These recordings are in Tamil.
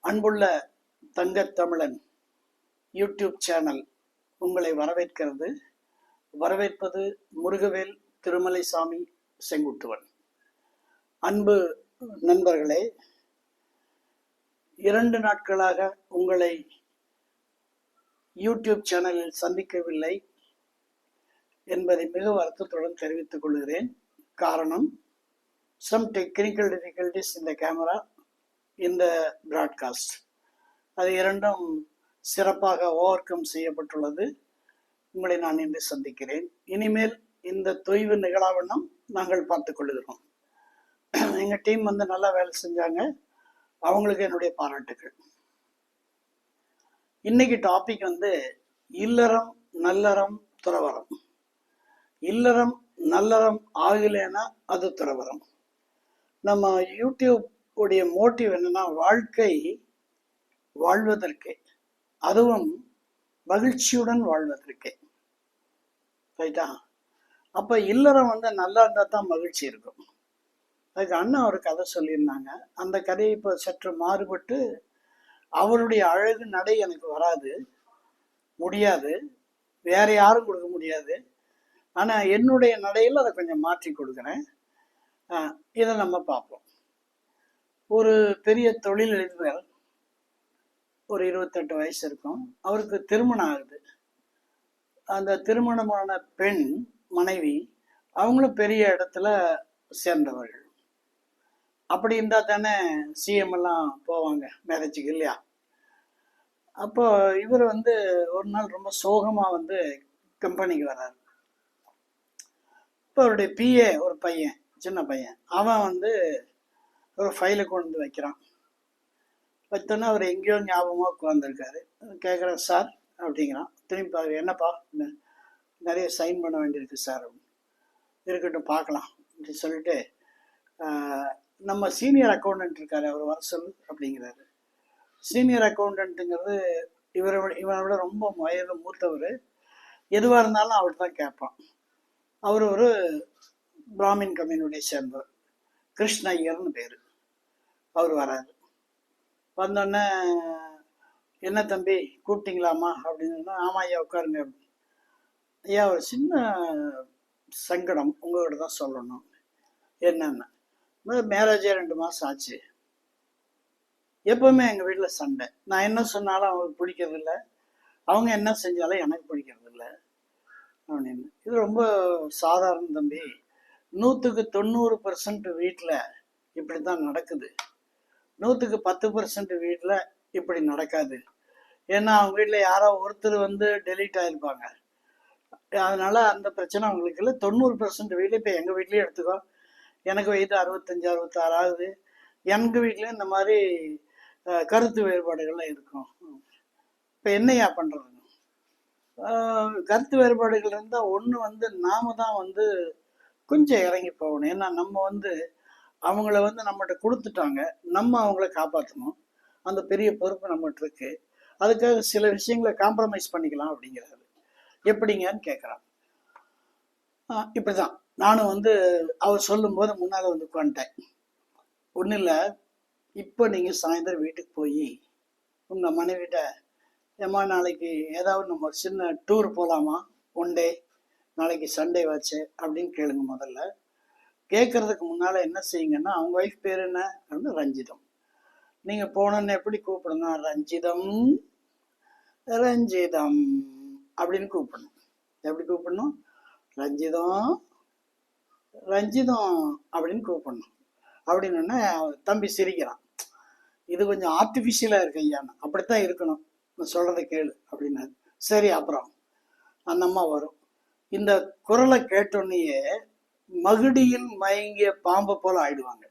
அன்புள்ள தங்கத்தமிழன் யூடியூப் சேனல் உங்களை வரவேற்கிறது. வரவேற்பது முருகவேல் திருமலைசாமி செங்குட்டுவன். அன்பு நண்பர்களே இரண்டு நாட்களாக உங்களை யூடியூப் சேனலில் சந்திக்கவில்லை என்பதை மிக வருத்தத்துடன் தெரிவித்துக் கொள்கிறேன். காரணம் சம் டெக்னிக்கல் டிஃபிகல்டிஸ் இந்த கேமரா இந்த பிராட்காஸ்ட் அது இரண்டும் சிறப்பாக ஓவர் கம் செய்யப்பட்டுள்ளது. உங்களை நான் இன்று சந்திக்கிறேன். இனிமேல் இந்த தொய்வு நிகழாவண்ணம் நாங்கள் பார்த்துக் கொள்கிறோம். எங்கள் டீம் வந்து நல்லா வேலை செஞ்சாங்க. அவங்களுக்கு என்னுடைய பாராட்டுகள் இன்னைக்கு டாபிக் வந்து இல்லறம் நல்லறம் துறவரம் இல்லறம் நல்லறம் ஆகலைன்னா அது துறவரம் நம்ம யூடியூப் உடைய மோட்டிவ் என்னன்னா வாழ்க்கை வாழ்வதற்கே. அதுவும் மகிழ்ச்சியுடன் வாழ்வதற்கே. ரைட்டா அப்ப இல்லறம் வந்து நல்லா இருந்தால் தான் மகிழ்ச்சி இருக்கும். அதுக்கு அண்ணன் ஒரு கதை சொல்லியிருந்தாங்க. அந்த கதையை இப்போ சற்று மாறுபட்டு அவருடைய அழகு நடை எனக்கு வராது. முடியாது. வேற யாரும் கொடுக்க முடியாது. ஆனால் என்னுடைய நடையில் அதை கொஞ்சம் மாற்றி கொடுக்குறேன். இதை நம்ம பார்ப்போம். ஒரு பெரிய தொழிலதிபர் ஒரு இருபத்தெட்டு வயசு இருக்கும். அவருக்கு திருமணம் ஆகுது. அந்த திருமணமான பெண் மனைவி அவங்களும் பெரிய இடத்துல சேர்ந்தவர்கள். அப்படி இருந்தால் தானே சிஎம் எல்லாம் போவாங்க மேரேஜுக்கு இல்லையா? அப்போ இவர் வந்து ஒரு நாள் ரொம்ப சோகமாக வந்து கம்பெனிக்கு வர்றாரு. இப்போ அவருடைய பிஏ ஒரு பையன் சின்ன பையன். அவன் வந்து ஒரு ஃபைலை கொண்டு வந்து வைக்கிறான். வைத்தோன்னே அவர் எங்கேயோ ஞாபகமாக உட்காந்துருக்காரு கேட்குறேன் சார் அப்படிங்கிறான். திரும்பி பாரு என்னப்பா? நிறைய சைன் பண்ண வேண்டியிருக்கு சார் இருக்கட்டும் பார்க்கலாம் அப்படின்னு சொல்லிட்டு நம்ம சீனியர் அக்கௌண்டன்ட் இருக்காரு அவர் வர சொல் அப்படிங்கிறாரு. சீனியர் அக்கௌண்டன்ட்டுங்கிறது இவரை விட இவனை விட ரொம்ப வயது மூத்தவர். எதுவாக இருந்தாலும் அவர் தான் கேட்பான். அவர் ஒரு பிராமின் கம்யூனிட்டியை சேர்ந்தவர். கிருஷ்ண ஐயர்னு பேர். அவர் வராரு. வந்தோடனே என்ன தம்பி கூப்பிட்டீங்களாம்மா? அப்படின்னு சொன்னால் ஆமா ஐயா உட்காருங்க. அப்படின்னு. ஐயா ஒரு சின்ன சங்கடம் உங்ககிட்ட தான் சொல்லணும். என்னென்ன? மேரேஜே ரெண்டு மாதம் ஆச்சு. எப்பவுமே எங்கள் வீட்டில் சண்டை. நான் என்ன சொன்னாலும் அவங்களுக்கு பிடிக்கிறதில்ல. அவங்க என்ன செஞ்சாலும் எனக்கு பிடிக்கிறதில்ல. அப்படின்னு. இது ரொம்ப சாதாரண தம்பி. நூற்றுக்கு தொண்ணூறு பர்சன்ட் வீட்டில் இப்படி தான் நடக்குது. நூற்றுக்கு பத்து பர்சன்ட் வீட்டில் இப்படி நடக்காது. ஏன்னா அவங்க வீட்டில் யாரோ ஒருத்தர் வந்து டெலீட் ஆகிருப்பாங்க அதனால் அந்த பிரச்சனை அவங்களுக்கு இல்லை. தொண்ணூறு பர்சன்ட் வீட்டில் இப்போ எங்கள் வீட்லேயும் எடுத்துக்கோ. எனக்கு வயது அறுபத்தஞ்சு அறுபத்தாறு ஆகுது. எங்கள் வீட்லேயும் இந்த மாதிரி கருத்து வேறுபாடுகள்லாம் இருக்கும். இப்போ என்னையா பண்ணுறது கருத்து வேறுபாடுகள் இருந்தால் ஒன்று வந்து நாம தான் வந்து கொஞ்சம் இறங்கி போகணும். ஏன்னா நம்ம வந்து அவங்கள வந்து நம்மகிட்ட கொடுத்துட்டாங்க நம்ம அவங்கள காப்பாற்றணும் அந்த பெரிய பொறுப்பு நம்மகிட்ட இருக்கு. அதுக்காக சில விஷயங்களை காம்ப்ரமைஸ் பண்ணிக்கலாம் அப்படிங்கிறாரு. எப்படிங்கன்னு கேட்குறான் இப்படிதான். நானும் வந்து அவர் சொல்லும்போது முன்னால் வந்து உட்காந்துட்டேன் ஒன்றும் இல்லை. இப்போ நீங்கள் சாயந்தரம் வீட்டுக்கு போய் உங்கள் மனைவிட்ட ஏம்மா நாளைக்கு ஏதாவது நம்ம ஒரு சின்ன டூர் போகலாமா ஒன் டே நாளைக்கு சண்டே வாச்சு. அப்படின்னு கேளுங்க முதல்ல. கேட்கறதுக்கு முன்னால் என்ன செய்யுங்கன்னா அவங்க ஒய்ஃப் பேர் என்ன? வந்து ரஞ்சிதம். நீங்கள் போனோன்னு எப்படி கூப்பிடணும்? ரஞ்சிதம் ரஞ்சிதம் அப்படின்னு கூப்பிடணும். எப்படி கூப்பிடணும்? ரஞ்சிதம் ரஞ்சிதம் அப்படின்னு கூப்பிடணும். அப்படின்னா தம்பி சிரிக்கிறான். இது கொஞ்சம் ஆர்டிஃபிஷியலாக இருக்கு ஐயான்னு அப்படித்தான் இருக்கணும். நான் சொல்கிறத கேளு அப்படின்னாரு. சரி அப்புறம் அந்த அம்மா வரும். இந்த குரலை கேட்டோன்னே மகுடியில் மயங்கிய பாம்பை போல ஆயிடுவாங்க.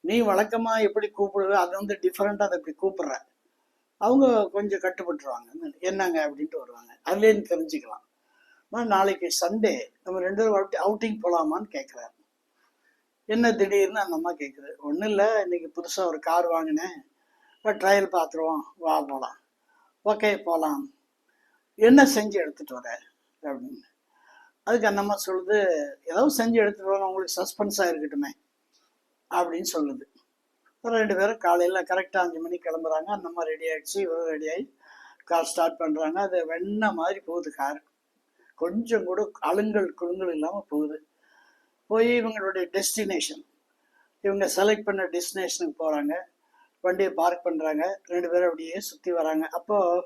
நீ வழக்கமாக எப்படி கூப்பிடுவ அது வந்து டிஃப்ரெண்ட்டாக அதை இப்படி கூப்பிடுற? அவங்க கொஞ்சம் கட்டுப்பட்டுருவாங்க. என்னங்க அப்படின்ட்டு வருவாங்க. அதுலேருந்து தெரிஞ்சுக்கலாம். நாளைக்கு சண்டே நம்ம ரெண்டு பேரும் அவுட் அவுட்டிங் போகலாமான்னு கேட்குறாரு என்ன திடீர்னு அந்த அம்மா கேட்குது ஒன்றும் இல்லை இன்னைக்கு புதுசாக ஒரு கார் வாங்கினேன். ட்ரையல் பார்த்துருவோம். வா போகலாம் ஓகே போகலாம் என்ன செஞ்சு எடுத்துகிட்டு வர? அப்படின்னு. அதுக்கு அந்த அம்மா சொல்லுது ஏதாவது செஞ்சு எடுத்துட்டு வர உங்களுக்கு சஸ்பென்ஸாக இருக்கட்டுமே அப்படின்னு சொல்லுது. ரெண்டு பேரும் காலையில் கரெக்டாக அஞ்சு மணிக்கு கிளம்புறாங்க. அந்த மாதிரி ரெடி ஆகிடுச்சு இவரும் ரெடி ஆகி கார் ஸ்டார்ட் பண்ணுறாங்க அது வெண்ண மாதிரி போகுது கார் கொஞ்சம் கூட அழுங்கல் குழுங்கல் இல்லாமல் போகுது. போய் இவங்களுடைய டெஸ்டினேஷன் இவங்க செலக்ட் பண்ண டெஸ்டினேஷனுக்கு போகிறாங்க வண்டியை பார்க் பண்ணுறாங்க ரெண்டு பேரும் அப்படியே சுற்றி வராங்க. அப்போது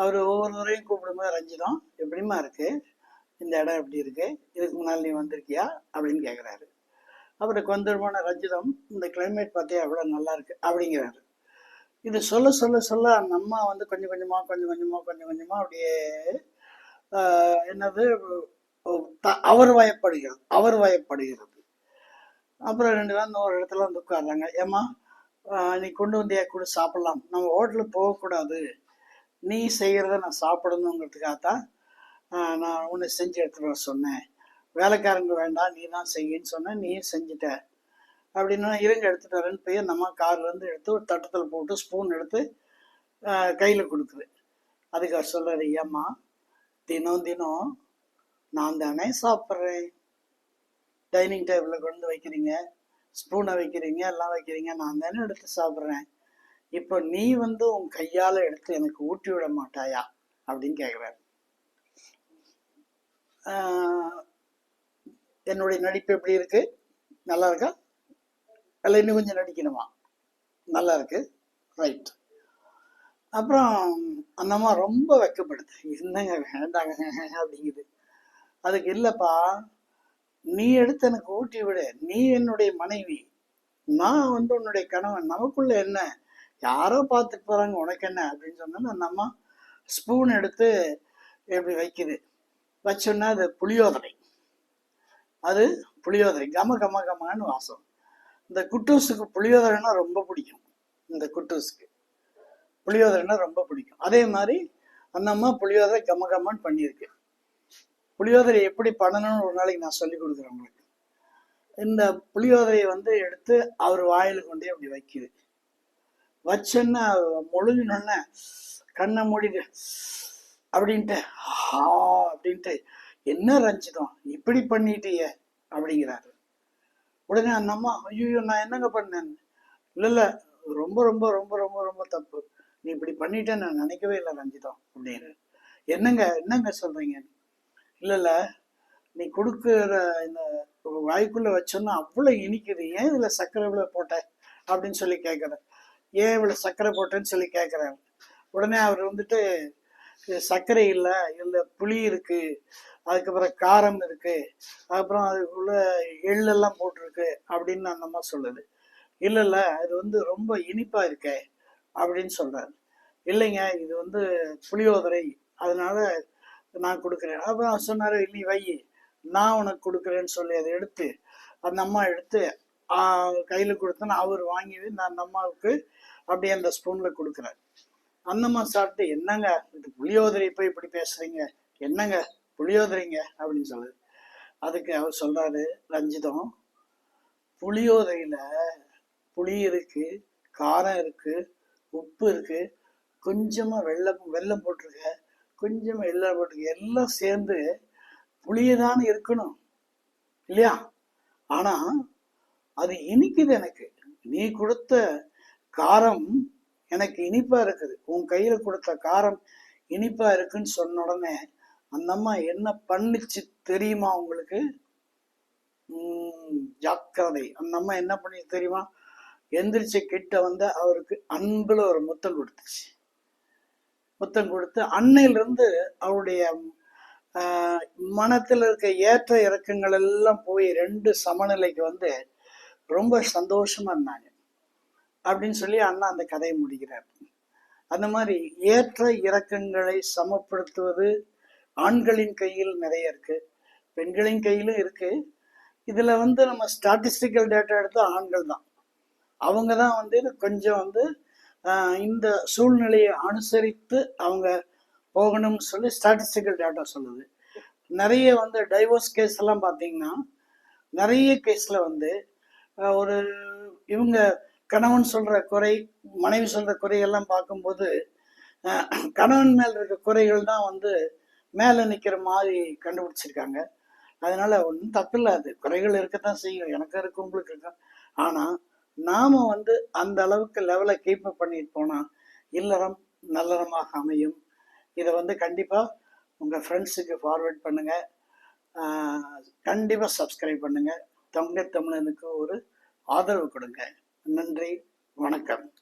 அவர் ஒவ்வொருவரையும் கூப்பிடும்போது ரஞ்சிதம் எப்படிம்மா இருக்குது இந்த இடம் எப்படி இருக்குது இதுக்கு முன்னால் நீ வந்திருக்கியா? அப்படின்னு கேட்குறாரு அவருக்கு வந்துருமான ரஞ்சிதம் இந்த கிளைமேட் பார்த்தே எவ்வளோ நல்லா இருக்கு? அப்படிங்கிறாரு. இது சொல்ல சொல்ல சொல்ல அந்த அம்மா வந்து கொஞ்சம் கொஞ்சமாக கொஞ்சம் கொஞ்சமாக கொஞ்சம் கொஞ்சமாக அப்படியே என்னது த- அவர் வயப்படுகிறது அவர் வயப்படுகிறது. அப்புறம் ரெண்டு பேரும் ஒரு இடத்துல வந்து உட்கார்றாங்க. ஏம்மா நீ கொண்டு வந்தியா? கூட சாப்பிடலாம். நம்ம ஹோட்டலுக்கு போகக்கூடாது. நீ செய்கிறத நான் சாப்பிடணுங்கிறதுக்காகத்தான் தான் நான் உன்னை செஞ்சு எடுத்துட்டு வர சொன்னேன். வேலைக்காரங்க வேண்டாம் நீ தான் செய்யின்னு சொன்னேன் நீயும் செஞ்சுட்ட. அப்படின்னா இருங்க எடுத்துட்டு வரேன்னு போய் நம்ம கார்லேருந்து எடுத்து ஒரு தட்டத்தில் போட்டு ஸ்பூன் எடுத்து கையில் கொடுக்குது. அதுக்கு அவர் ஏம்மா தினம் தினம் நான் தானே சாப்பிட்றேன். டைனிங் டேபிளில் கொண்டு வந்து வைக்கிறீங்க ஸ்பூனை வைக்கிறீங்க எல்லாம் வைக்கிறீங்க நான் தானே எடுத்து சாப்பிட்றேன். இப்போ நீ வந்து உன் கையால் எடுத்து எனக்கு ஊட்டி விட மாட்டாயா? அப்படின்னு கேட்குறாரு என்னுடைய நடிப்பு எப்படி இருக்கு? நல்லா இருக்கா? இல்லை இன்னும் கொஞ்சம் நடிக்கணுமா? நல்லா இருக்கு. ரைட் அப்புறம் அந்தம்மா ரொம்ப வெக்கப்படுது. என்னங்க வேண்டாங்க அப்படிங்குது. அதுக்கு இல்லைப்பா நீ எடுத்து எனக்கு ஊட்டி விடு. நீ என்னுடைய மனைவி. நான் வந்து உன்னுடைய கணவன். நமக்குள்ள என்ன? யாரோ பார்த்துட்டு போறாங்க உனக்கு என்ன? அப்படின்னு சொன்னா அந்த அம்மா ஸ்பூன் எடுத்து எப்படி வைக்குது. வச்சோன்னா அது புளியோதரை. அது புளியோதரை. கம கம கமான்னு வாசம். இந்த குட்டூஸுக்கு புளியோதரைன்னா ரொம்ப பிடிக்கும். இந்த குட்டூஸுக்கு புளியோதரைனா ரொம்ப பிடிக்கும். அதே மாதிரி அந்த அம்மா புளியோதரை கம கமான்னு பண்ணியிருக்கு. புளியோதரை எப்படி பண்ணணும்னு ஒரு நாளைக்கு நான் சொல்லி கொடுக்குறேன் உங்களுக்கு. இந்த புளியோதரையை வந்து எடுத்து அவர் வாயில் கொண்டே அப்படி வைக்குது. வச்சோன்னா முழுங்கினோடனே கண்ணை மூடிட்டு அப்படின்ட்டு ஆ அப்படின்ட்டு என்ன ரஞ்சிதம் இப்படி பண்ணிட்டியே அப்படிங்கிறாரு. உடனே அந்த அம்மா ஐயோ நான் என்னங்க பண்ணேன்? இல்லை இல்லை ரொம்ப ரொம்ப ரொம்ப ரொம்ப ரொம்ப தப்பு. நீ இப்படி பண்ணிட்டேன்னு நான் நினைக்கவே இல்லை ரஞ்சிதம் அப்படின்னு என்னங்க என்னங்க சொல்றீங்க? இல்லை இல்லை நீ கொடுக்குற இந்த வாய்க்குள்ளே வச்சோன்னா அவ்வளோ இனிக்குது. ஏன் இதில் சர்க்கரை இவ்வளோ போட்ட? அப்படின்னு சொல்லி கேட்குறேன் ஏன் இவ்வளோ சர்க்கரை போட்டேன்னு சொல்லி கேட்குறாரு? உடனே அவர் வந்துட்டு சர்க்கரை இல்லை இல்லை புளி இருக்கு அதுக்கப்புறம் காரம் இருக்கு அப்புறம் அதுக்குள்ள எள்ளெல்லாம் போட்டிருக்கு அப்படின்னு அந்த அம்மா சொல்லுது. இல்லை இல்லை இது வந்து ரொம்ப இனிப்பா இருக்கே அப்படின்னு சொல்றாரு. இல்லைங்க இது வந்து புளியோதரை அதனால நான் கொடுக்குறேன். அப்புறம் சொன்னார் சொன்னாரு நீ வை நான் உனக்கு கொடுக்குறேன்னு சொல்லி அதை எடுத்து அந்த அம்மா எடுத்து கையில் கொடுத்தேன்னு கொடுத்தோன்னு அவர் வாங்கி நான் அந்த அம்மாவுக்கு அப்படியே அந்த ஸ்பூன்ல கொடுக்குறாரு. அன்னம்மா சாப்பிட்டு என்னங்க? இது புளியோதரை போய் இப்படி பேசுறீங்க? என்னங்க? புளியோதரைங்க? அப்படின்னு சொல்லுது அதுக்கு அவர் சொல்றாரு ரஞ்சிதம் புளியோதரையில புளி இருக்கு காரம் இருக்கு உப்பு இருக்கு கொஞ்சமா வெள்ளம் வெல்லம் போட்டிருக்க கொஞ்சமா எல்லாம் போட்டிருக்க எல்லாம் சேர்ந்து புளியதான இருக்கணும். இல்லையா? ஆனா அது இனிக்குது எனக்கு. நீ கொடுத்த காரம் எனக்கு இனிப்பா இருக்குது. உன் கையில கொடுத்த காரம் இனிப்பா இருக்குன்னு சொன்ன உடனே அந்த அம்மா என்ன பண்ணுச்சு தெரியுமா உங்களுக்கு? ஜாக்கிரதை. அந்த அம்மா என்ன பண்ணி தெரியுமா? எந்திரிச்சு கிட்ட வந்து அவருக்கு அன்புல ஒரு முத்தம் கொடுத்துச்சு. முத்தம் கொடுத்து அன்னையிலிருந்து அவருடைய மனத்தில் இருக்க ஏற்ற இறக்கங்கள் எல்லாம் போய் ரெண்டு சமநிலைக்கு வந்து ரொம்ப சந்தோஷமா இருந்தாங்க. அப்படின்னு சொல்லி அண்ணா அந்த கதையை முடிக்கிறார். அந்த மாதிரி ஏற்ற இறக்கங்களை சமப்படுத்துவது ஆண்களின் கையில் நிறைய இருக்கு பெண்களின் கையிலும் இருக்கு. இதுல வந்து நம்ம ஸ்டாட்டிஸ்டிக்கல் டேட்டா எடுத்து ஆண்கள் தான். அவங்க தான் வந்து கொஞ்சம் வந்து இந்த சூழ்நிலையை அனுசரித்து அவங்க போகணும்னு சொல்லி ஸ்டாட்டிஸ்டிக்கல் டேட்டா சொல்லுது. நிறைய வந்து டைவோர்ஸ் கேஸ் எல்லாம் பார்த்தீங்கன்னா நிறைய கேஸில் வந்து ஒரு இவங்க கணவன் சொல்ற குறை மனைவி சொல்ற குறையெல்லாம் பார்க்கும்போது கணவன் மேல் இருக்க குறைகள் தான் வந்து மேலே நிற்கிற மாதிரி கண்டுபிடிச்சிருக்காங்க. அதனால ஒன்றும் தப்பில்லை அது குறைகள் இருக்கத்தான் செய்யும். எனக்கு இருக்கு உங்களுக்கு இருக்கும் ஆனால் நாம வந்து அந்த அளவுக்கு லெவலை கீப் அப் பண்ணிட்டு போனால் இல்லறம் நல்லறமாக அமையும். இதை வந்து கண்டிப்பாக உங்கள் ஃப்ரெண்ட்ஸுக்கு ஃபார்வர்ட் பண்ணுங்க. கண்டிப்பாக சப்ஸ்கிரைப் பண்ணுங்க. தங்க தமிழனுக்கு ஒரு ஆதரவு கொடுங்க. நன்றி வணக்கம்.